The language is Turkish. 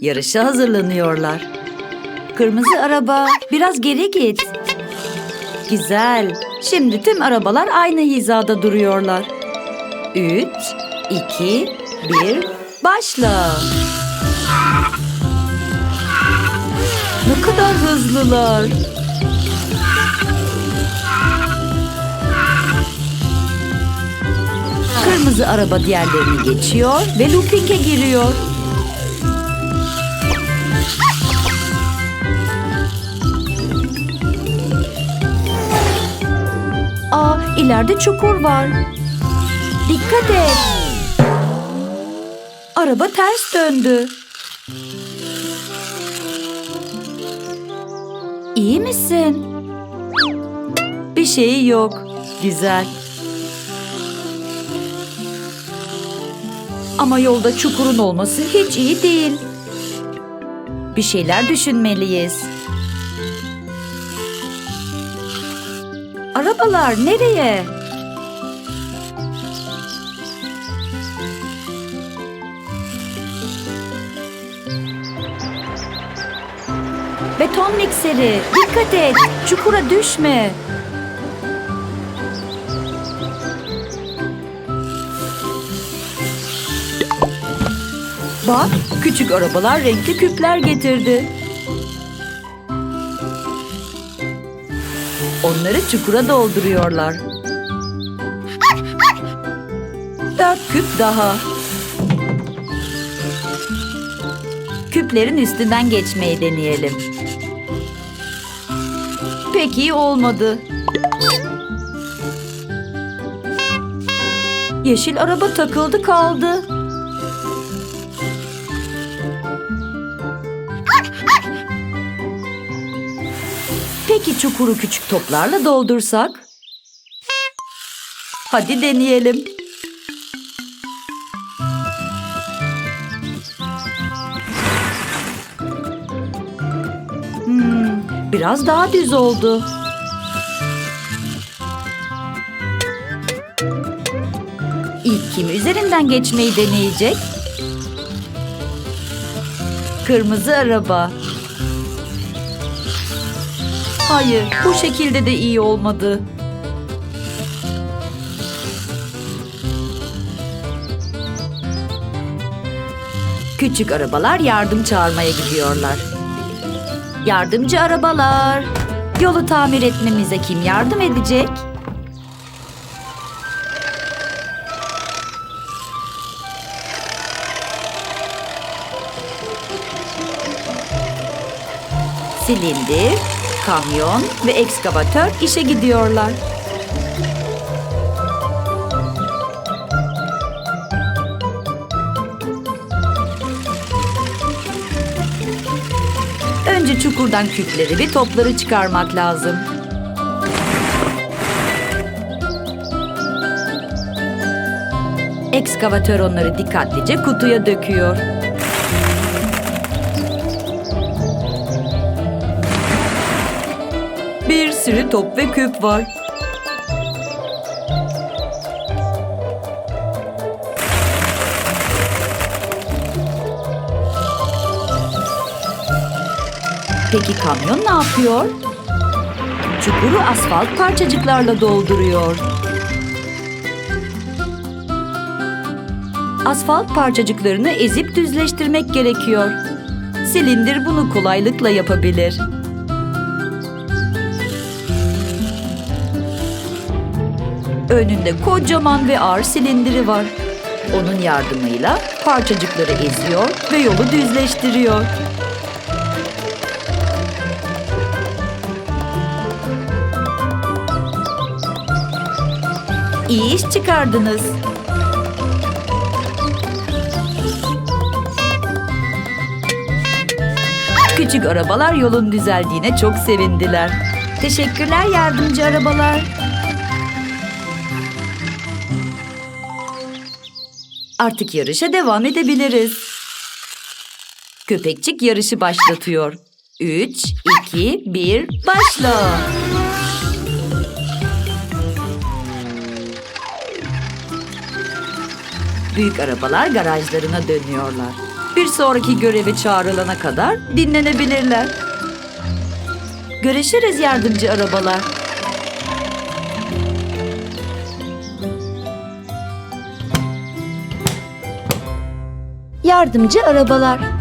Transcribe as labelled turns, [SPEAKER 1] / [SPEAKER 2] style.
[SPEAKER 1] Yarışa hazırlanıyorlar. Kırmızı araba, biraz geri git. Güzel. Şimdi tüm arabalar aynı hizada duruyorlar. Üç, iki, bir, başla. Ne kadar hızlılar. Kırmızı araba diğerlerini geçiyor ve looping'e giriyor. Aa, ileride çukur var. Dikkat et. Araba ters döndü. İyi misin? Bir şeyi yok. Güzel. Ama yolda çukurun olması hiç iyi değil. Bir şeyler düşünmeliyiz. Arabalar nereye? Beton mikseri, dikkat et, çukura düşme. Bak, küçük arabalar renkli küpler getirdi. Onları çukura dolduruyorlar. Dört küp daha. Küplerin üstünden geçmeyi deneyelim. Pek iyi olmadı. Yeşil araba takıldı kaldı. Peki çukuru küçük toplarla doldursak? Hadi deneyelim. Hmm, biraz daha düz oldu. İlk kim üzerinden geçmeyi deneyecek? Kırmızı araba. Hayır, bu şekilde de iyi olmadı. Küçük arabalar yardım çağırmaya gidiyorlar. Yardımcı arabalar. Yolu tamir etmemize kim yardım edecek? Silindir, kamyon ve ekskavatör işe gidiyorlar. Önce çukurdan küpleri ve topları çıkarmak lazım. Ekskavatör onları dikkatlice kutuya döküyor. Bir sürü top ve küp var. Peki kamyon ne yapıyor? Çukuru asfalt parçacıklarla dolduruyor. Asfalt parçacıklarını ezip düzleştirmek gerekiyor. Silindir bunu kolaylıkla yapabilir. Önünde kocaman ve ağır silindiri var. Onun yardımıyla parçacıkları eziyor ve yolu düzleştiriyor. İyi iş çıkardınız. Küçük arabalar yolun düzeldiğine çok sevindiler. Teşekkürler yardımcı arabalar. Artık yarışa devam edebiliriz. Köpekçik yarışı başlatıyor. 3, 2, 1, başla. Büyük arabalar garajlarına dönüyorlar. Bir sonraki göreve çağrılana kadar dinlenebilirler. Görüşürüz yardımcı arabalar.
[SPEAKER 2] Yardımcı arabalar.